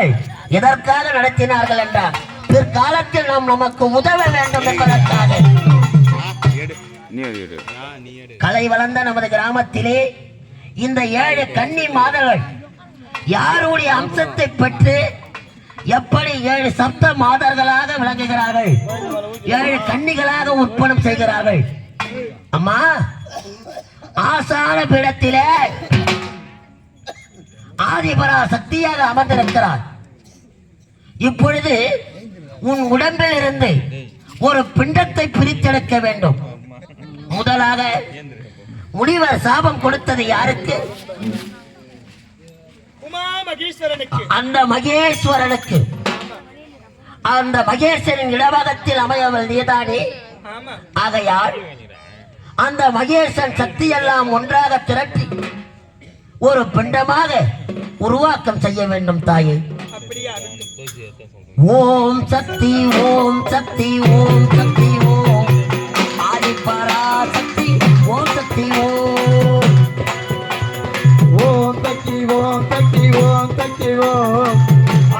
முன்னோர்கள் எதற்காக நடத்தினார்கள் என்றால் பிற்காலத்தில் நாம் நமக்கு உதவ வேண்டும் என்பதற்காக. கலை வளர்ந்த நமது கிராமத்திலே இந்த ஏழு கன்னி மாதர்கள் யாருடைய அம்சத்தை பெற்று எப்படி ஏழு சப்த மாதர்களாக விளங்குகிறார்கள் ஏழு கன்னிகளாக உற்பணம் செய்கிறார்கள்? அம்மா ஆசான பீடத்திலே ஆதிபரா சக்தியாக அமர்ந்திருக்கிறார். இப்பொழுது உன் உடம்பில் இருந்து ஒரு பிண்டத்தை பிரித்தெடுக்க வேண்டும். முதலாக முனிவர் சாபம் கொடுத்தது யாருக்கு? அந்த மகேஸ்வரனுக்கு. அந்த மகேஸ்வரன் இடபாகத்தில் அமையவள் நீதானே? ஆகையால் அந்த மகேசன் சக்தி எல்லாம் ஒன்றாக திரட்டி ஒரு பிண்டமாக உருவாக்கம் செய்ய வேண்டும் தாயே. ஓம் சக்தி ஓம் சக்தி ஓம் சக்தி ஓம் ஆதிபரா சக்தி ஓம் சக்தி ஓம் ஓம் சக்தி ஓம் சக்தி ஓம் சக்தி ஓம்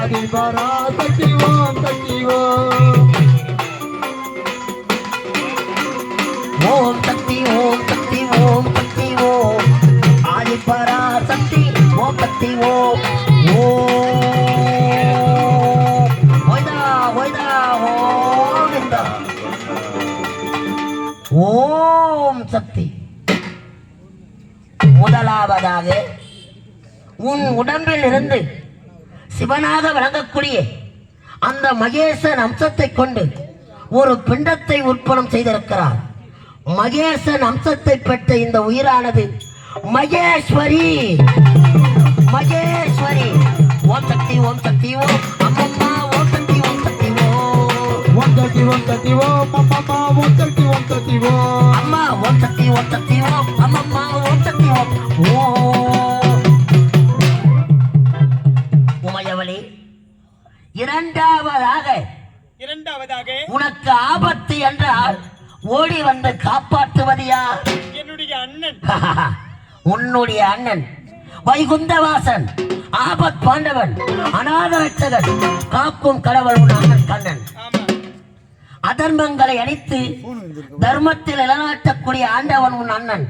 அதிபரா சக்தி ஓம் சக்தி ஓம் ஓம் சக்தி ஓம் சக்தி ஓம் சக்தி ஓம் ஆதிபரா சக்தி ஓம் சக்தி ஓம் ஓம் ஓம் சக்தி. முதலாவதாக உன் உடம்பில் இருந்து சிவனாக விளங்கக்கூடிய அந்த மகேசன் அம்சத்தை கொண்டு ஒரு பிண்டத்தை உற்பணம் செய்திருக்கிறார். மகேசன் அம்சத்தை பெற்ற இந்த உயிரானது மகேஸ்வரி. மகேஸ்வரி. ஓம் சக்தி ஓம் சக்தி ஓம் அம்மம்மா ஓம் சக்தி ஓம் சக்தி ஓம். ஓம் சக்தி ஓம் சக்தி ஓம் ஓம் உன்னுடைய அண்ணன் வைகுந்தவாசன் ஆபத் பாண்டவன் அநாத ரட்சகன் காக்கும் கடவுள் உன் அண்ணன் கண்ணன். அதர்மங்களை அழித்து தர்மத்தில் நிலநாட்டக்கூடிய ஆண்டவன் உன் அண்ணன்.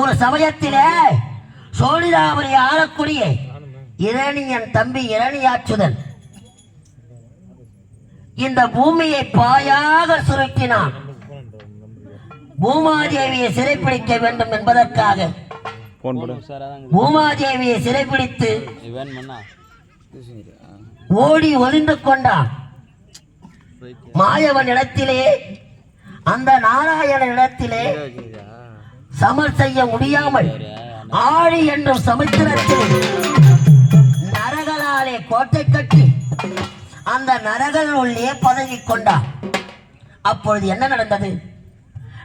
ஒரு சமயத்திலே சோழிதாபுரி ஆளக்கூடிய இரணியன் தம்பி இரணியாச்சுதன் இந்த பூமியை பாயாக சுருக்கினான் பூமாதேவியை சிறைப்பிடிக்க வேண்டும் என்பதற்காக போடு. பூமாதேவியை சிறைப்பிடித்து ஓடி ஒளிந்து கொண்டான் மாயவன் இடத்திலே அந்த நாராயண இடத்திலே சமர் செய்ய முடியாமல் ஆழி என்னும் சமுத்திரத்தில் நரகளாலே கோட்டை கட்டி அந்த நரகல் உள்ளே பதவிக் கொண்டான் அப்பொழுது என்ன நடந்தது?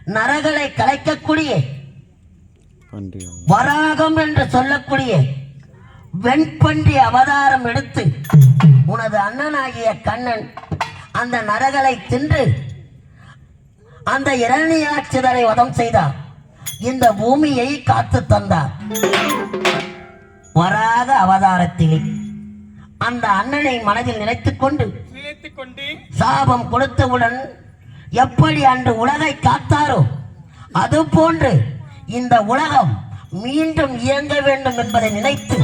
நரகளை கலைக்கக்கூடிய வராகம் என்று சொல்லக்கூடிய வெண்பன்றி அவதாரம் எடுத்து உனது அண்ணனாகிய கண்ணன் அந்த நரகளை தின்று அந்த இரணியாட்சிதரை வதம் செய்தார். இந்த பூமியை காத்து தந்தார். வராக அவதாரத்திலே அந்த அண்ணனை மனதில் நினைத்துக் கொண்டு நினைத்துக் கொண்டு சாபம் கொடுத்தவுடன் எப்படி அன்று உலகை காத்தாரோ அது போன்று இந்த உலகம் மீண்டும் இயங்க வேண்டும் என்பதை நினைத்து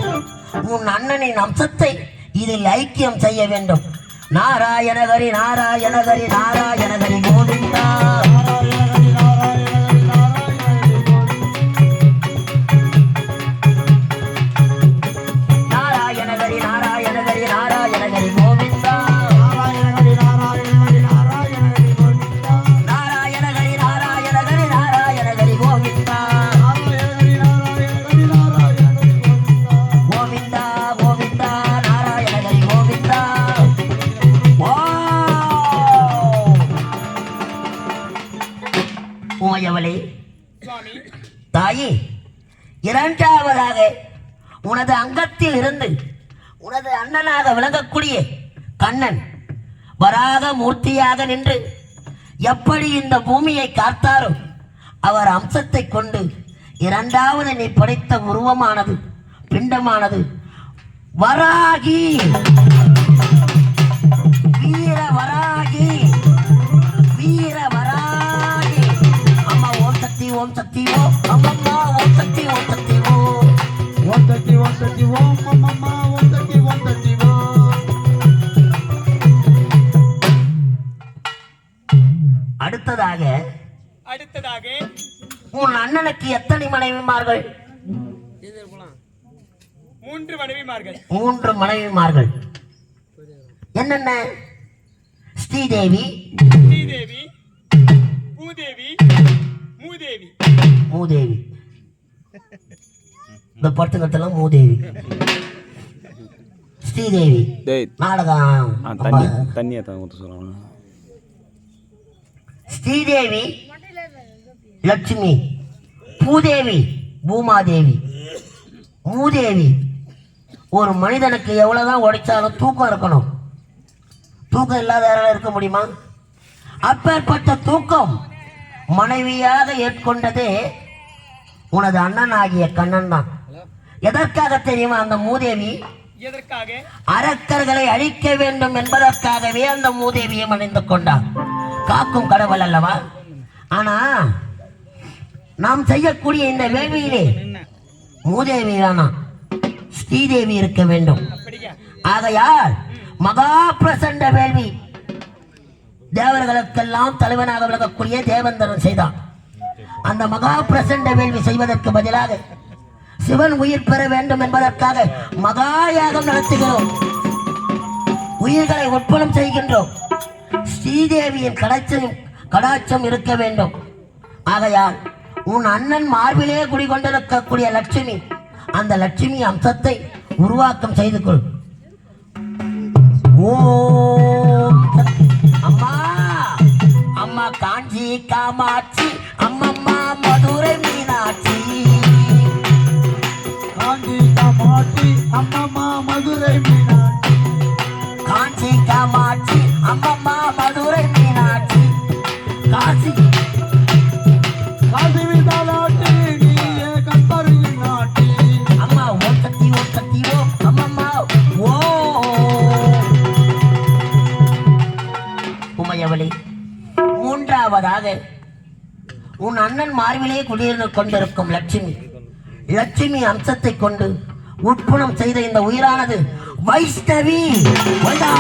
உன் அண்ணனின் அம்சத்தை இதில் ஐக்கியம் செய்ய வேண்டும். நாராயணகரி நாராயணகரி நாராயணகரி கோவிந்தா. சுவாமி. தாயே இரண்டாவதாக உனது அங்கத்தில் இருந்து உனது அண்ணனாக விளங்கக்கூடிய கண்ணன் வராக மூர்த்தியாக நின்று எப்படி இந்த பூமியை காத்தாரோ அவர் அம்சத்தை கொண்டு இரண்டாவது நீ படைத்த உருவமானது பிண்டமானது. வராகி! மனைவிமார்கள். மூன்று மனைவிமார்கள். மூன்று மனைவிமார்கள். என்னென்ன? ஸ்ரீதேவி. ஸ்ரீதேவி. பூதேவி. மூதேவி. மூதேவி. இந்த பட்டுக்கட்டெல்லாம் மூதேவி. ஸ்ரீதேவி. நாடகம். தண்ணி. தண்ணியை தான் ஊற்ற சொல்லுவாங்க ஸ்ரீதேவி. லட்சுமி. பூதேவி பூமாதேவி. மூதேவி ஒரு மனிதனுக்கு எவ்வளவுதான் உடைச்சாலும் தூக்கம் இருக்கணும். தூக்கம் இல்லாத யாரால இருக்க முடியுமா? அப்பேற்பட்ட தூக்கம் மனைவியாக ஏற்கொண்டதே உனது அண்ணன் ஆகிய கண்ணன் தான் எதற்காக தெரியுமா அந்த மூதேவி? அரக்கர்களை அழிக்க வேண்டும் என்பதற்காகவே அந்த மூதேவியை மணிந்து கொண்டார் காக்கும் கடவுள் அல்லவா? ஆனா நாம் செய்யக்கூடிய இந்த வேள்வியிலே மூதேவி வேணாம் ஸ்ரீதேவி இருக்க வேண்டும். ஆகையால் மகா பிரசண்ட வேள்வி. தேவர்களுக்கெல்லாம் தலைவனாக விளங்கக்கூடிய தேவேந்திரன் செய்தான். அந்த மகா பிரசண்ட வேள்வி செய்வதற்கு பதிலாக சிவன் உயிர் பெற வேண்டும் என்பதற்காக மகா யாகம் நடத்துகிறோம். உயிர்களை உட்பலம் செய்கின்றோம். ஸ்ரீதேவியின் கடாச்சம் கடாட்சம் இருக்க வேண்டும். ஆகையால் உன் அண்ணன் மார்பிலே குடிகொண்டிருக்கக்கூடிய லட்சுமி அந்த லட்சுமி அம்சத்தை உருவாக்கம் செய்து கொள். ஓம். அம்மா அம்மா காஞ்சி காமாட்சி அம்மம்மா மதுரை மீனாட்சி. காஞ்சி காமாட்சி அம்மம்மா மதுரை மீனாட்சி. காஞ்சி காமாட்சி. இரண்டாவதாக உன் அண்ணன் மார்பிலே குடியிருந்து கொண்டிருக்கும் லட்சுமி. லட்சுமி அம்சத்தை கொண்டு உட்புணம் செய்த இந்த உயிரானது வைஷ்ணவி. வைதா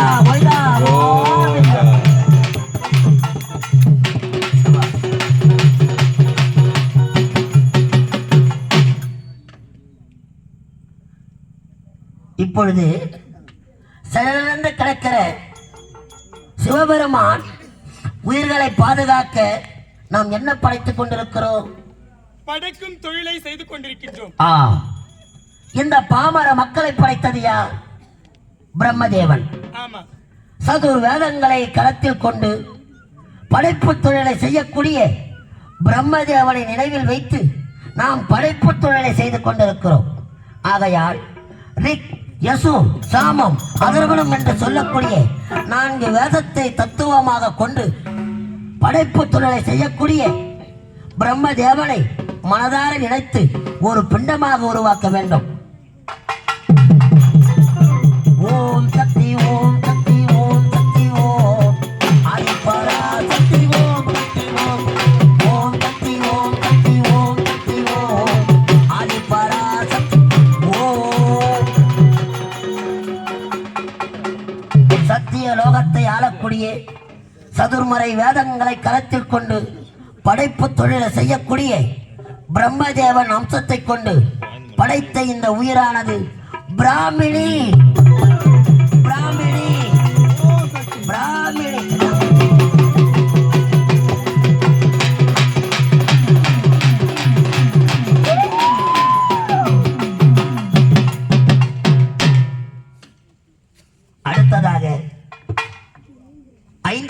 இப்பொழுது செயலிழந்து கிடக்கிற சிவபெருமான் உயிர்களை பாதுகாக்க நாம் என்ன படைத்துக் கொண்டிருக்கிறோம்? படைக்கும் தொழிலை செய்து கொண்டிருக்கின்றோம். ஆ. இந்த பாமர மக்களை படைத்தது யார்? பிரம்மதேவன். ஆமா. சதுர் வேதங்களை களத்தில் கொண்டு படைப்பு தொழிலை செய்யக்கூடிய பிரம்மதேவனை நினைவில் வைத்து நாம் படைப்பு தொழிலை செய்து கொண்டிருக்கிறோம். ஆகையால் ரிக் யசு சாமம் அதர்வனம் என்று சொல்லக்கூடிய நான்கு வேதத்தை தத்துவமாக கொண்டு படைப்பு தொழிலை செய்யக்கூடிய பிரம்மதேவனை மனதார நினைத்து ஒரு பிண்டமாக உருவாக்க வேண்டும். சதுர்மறை வேதங்களை களத்தில் கொண்டு படைப்பு தொழிலை செய்யக்கூடிய பிரம்மதேவன் அம்சத்தை கொண்டு படைத்த இந்த உயிரானது பிராமிணி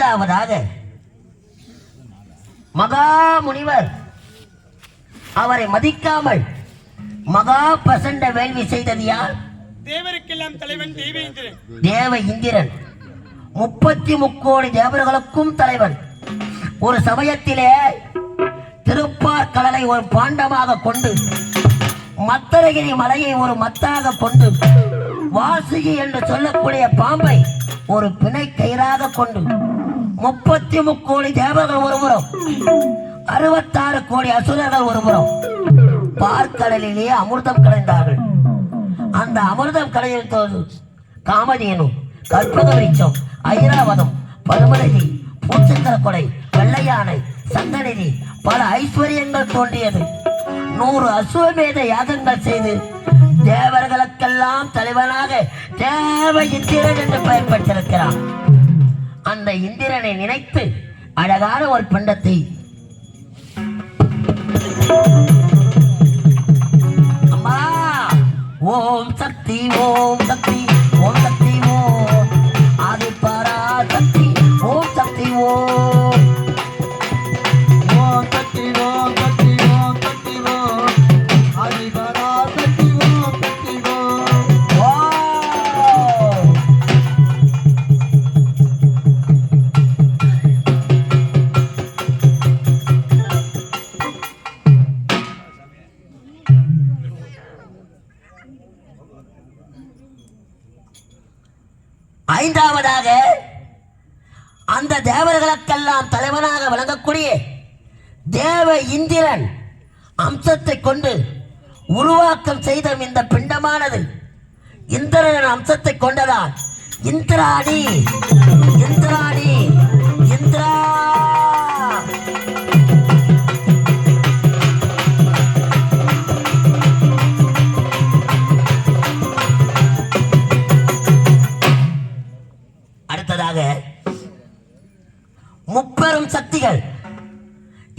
ஐந்தாவதாக மகா முனிவர் அவரை மதிக்காமல் மகா பிரசண்ட வேள்வி செய்தது யார்? தேவருக்கெல்லாம் தலைவன் தேவேந்திரன். தேவ இந்திரன். முப்பத்தி முக்கோடி தேவர்களுக்கும் தலைவன். ஒரு சமயத்திலே திருப்பார் கடலை ஒரு பாண்டமாக கொண்டு மத்தரகிரி மலையை ஒரு மத்தாக கொண்டு வாசுகி என்று சொல்லக்கூடிய பாம்பை ஒரு பிணை கயிறாக கொண்டு முப்பத்தி முக்கோடி தேவர்கள் ஒருபுறம் அறுபத்தாறு கோடி அசுரர்கள் ஒருபுறம் பார்க்கடலிலேயே அமிர்தம் கலைந்தார்கள். அந்த அமிர்தம் கலையில் தோது கற்பக விருட்சம் ஐராவதம் பருமநிதி பூச்சந்திர கொடை வெள்ளையானை சந்தநிதி பல ஐஸ்வர்யங்கள் தோன்றியது. நூறு அசுவமேத யாகங்கள் செய்து தேவர்களுக்கெல்லாம் தலைவனாக தேவ இந்திரன் என்று பெயர் பெற்றிருக்கிறான். அந்த இந்திரனை நினைத்து அழகான ஒரு பிண்டத்தை ஐந்தாவதாக அந்த தேவர்களுக்கெல்லாம் தலைவனாக விளங்கக்கூடிய தேவ இந்திரன் அம்சத்தை கொண்டு உருவாக்கம் செய்த இந்த பிண்டமானது. இந்திரன் அம்சத்தை கொண்டதால் இந்திராணி இந்திராணி.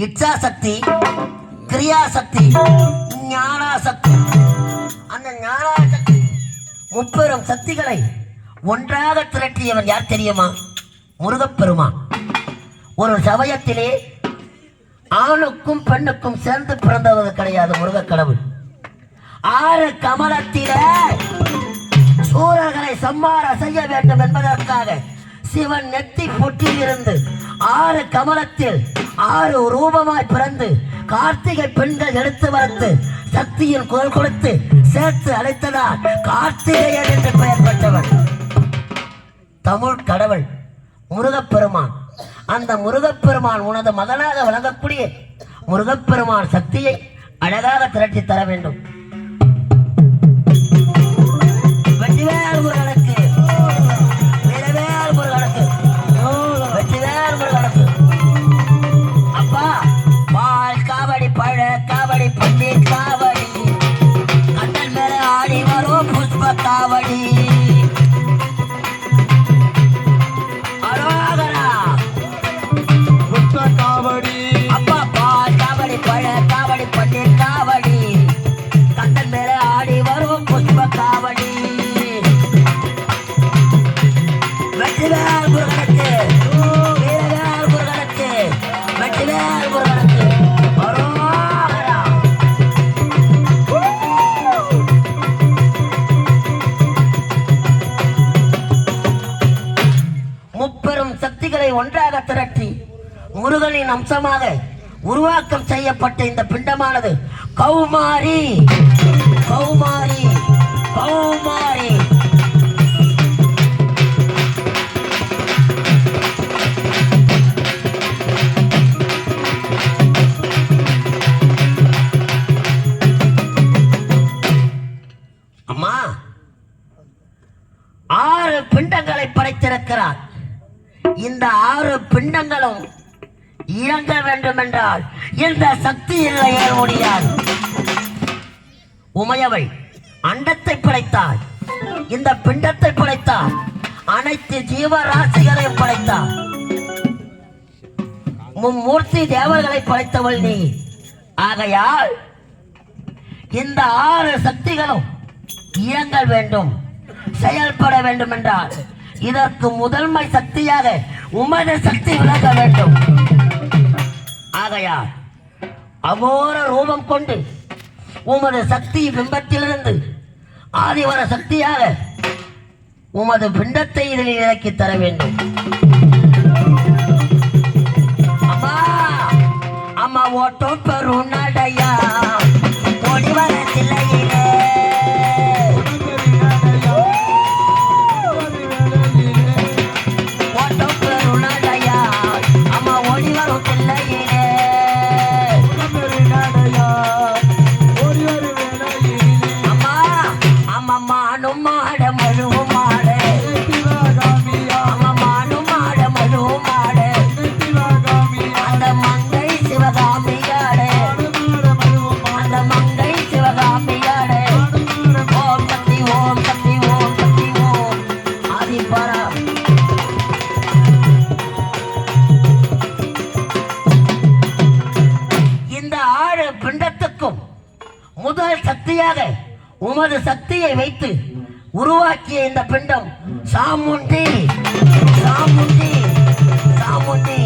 இச்சா சக்தி கிரியா சக்தி ஞானா சக்தி அந்த ஞானா சக்தி முப்பெரும் சக்திகளை ஒன்றாக திரட்டியவன் யார் தெரியுமா? முருகப்பெருமான் ஒரு சமயத்திலே ஆணுக்கும் பெண்ணுக்கும் சேர்ந்து பிறந்தவது கிடையாது முருகக் கடவுள். ஆறு கமலத்தில சூரர்களை சம்மார செய்ய வேண்டும் என்பதற்காக சிவன் நெத்தி பொட்டியிலிருந்து ஆறு கமலத்தில் ஆறு ரூபமாய் பிறந்து கார்த்திகை பெண்கள் எடுத்து வளர்த்து சக்தியின் குரல் கொடுத்து சேர்த்து அழைத்ததால் கார்த்திகேயன் என்று பெயர் பெற்றவர். தமிழ் கடவுள் முருகப்பெருமான். அந்த முருகப்பெருமான் உனது மகனாக வழங்கக்கூடிய முருகப்பெருமான் சக்தியை அழகாக திரட்டி தர வேண்டும். முருகனின் உருவாக்கம் செய்யப்பட்ட இந்த பிண்டமானது. கௌமாரி. என்றால் இந்த சக்தி இல்லை இல்லையே முடியாது. உமையவள் அண்டத்தை படைத்தாள். இந்த பிண்டத்தை படைத்தாள். அனைத்து ஜீவராசிகளையும் படைத்தாள். மும்மூர்த்தி தேவர்களை படைத்தவள் நீ. ஆகையால் இந்த ஆறு சக்திகளும் இயங்க வேண்டும் செயல்பட வேண்டும் என்றால் இதற்கு முதன்மை சக்தியாக உமது சக்தி விளக்க வேண்டும். ஆகையால் அகோர ரூபம் கொண்டு உமது சக்தி பிம்பத்திலிருந்து ஆதிவர சக்தியாக உமது பிண்டத்தை இதில் இறக்கி தர வேண்டும். அம்மா அம்மா ஓட்டோ பெரும் எமது சக்தியை வைத்து உருவாக்கிய இந்த பிண்டம் சாமுண்டி. சாமுண்டி. சாமுண்டி.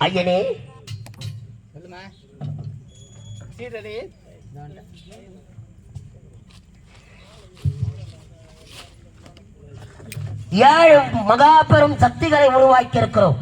ஐயனே. ஏழு மகா பெரும் சக்திகளை உருவாக்கி இருக்கிறோம்